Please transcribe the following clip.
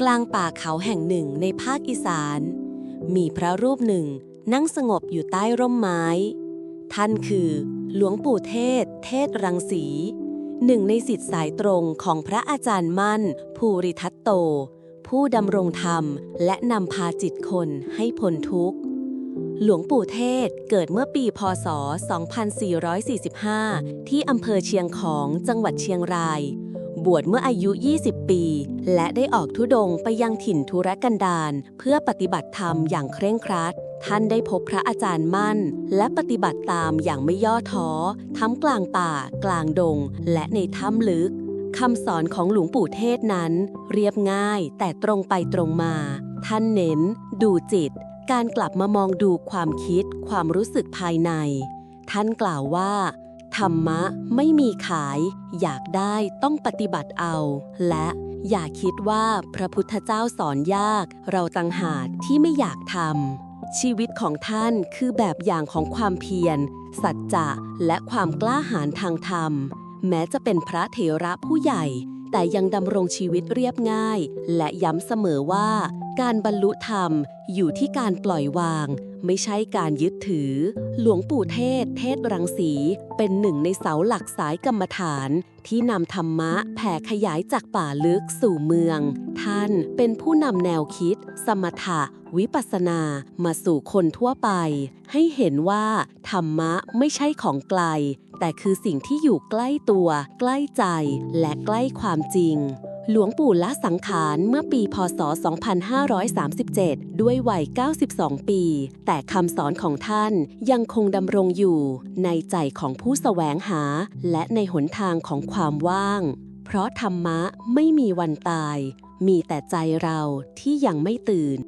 กลางป่าเขาแห่งหนึ่งในภาคอีสาน มีพระรูปหนึ่งนั่งสงบอยู่ใต้ร่มไม้ ท่านคือ หลวงปู่เทศ เทศรังสี หนึ่งในสิทธิสายตรงของพระอาจารย์มั่น ภูริทัตโต ผู้ดำรงธรรมและนำพาจิตคนให้พ้นทุกข์ หลวงปู่เทศเกิดเมื่อปีพศ 2445 ที่อำเภอเชียงของจังหวัดเชียงราย บวชเมื่ออายุ 20 ปี และได้ออกทุดงไปยังถิ่นทุรกันดารเพื่อปฏิบัติธรรมอย่างเคร่งครัด ท่านได้พบพระอาจารย์มั่น และปฏิบัติตามอย่างไม่ย่อท้อทั้งกลางป่า กลางดง และในถ้ำลึกคำสอนของหลวงปู่เทศนั้น เรียบง่ายแต่ตรงไปตรงมา ท่านเน้น ดูจิต การกลับมามองดูความคิด ความรู้สึกภายใน ท่านกล่าวว่า ธรรมะไม่มีขาย อยากได้ต้องปฏิบัติเอา และอย่าคิดว่าพระพุทธเจ้าสอนยาก เราตังหากที่ไม่อยากทำชีวิตของท่านคือแบบอย่างของความเพียร สัจจะและความกล้าหาญทางธรรม แม้จะเป็นพระเถระผู้ใหญ่ แต่ยังดำรงชีวิตเรียบง่าย และย้ำเสมอว่า การบรรลุธรรมอยู่ที่การปล่อยวาง ไม่ใช่การยึดถือ หลวงปู่เทศ เทศรังสี เป็นหนึ่งในเสาหลักสายกรรมฐาน ที่นำธรรมะแผ่ขยายจากป่าลึกสู่เมือง ท่านเป็นผู้นำแนวคิด สมถะ วิปัสนา มาสู่คนทั่วไป ให้เห็นว่า ธรรมะไม่ใช่ของไกล แต่คือสิ่งที่อยู่ใกล้ตัว ใกล้ใจ และใกล้ความจริง หลวงปู่ละสังขารเมื่อปีพศ 2537 ด้วยวัย 92 ปี แต่คำสอนของท่านยังคงดำรงอยู่ในใจของผู้แสวงหา และในหนทางของความว่าง เพราะธรรมะไม่มีวันตาย มีแต่ใจเราที่ยังไม่ตื่น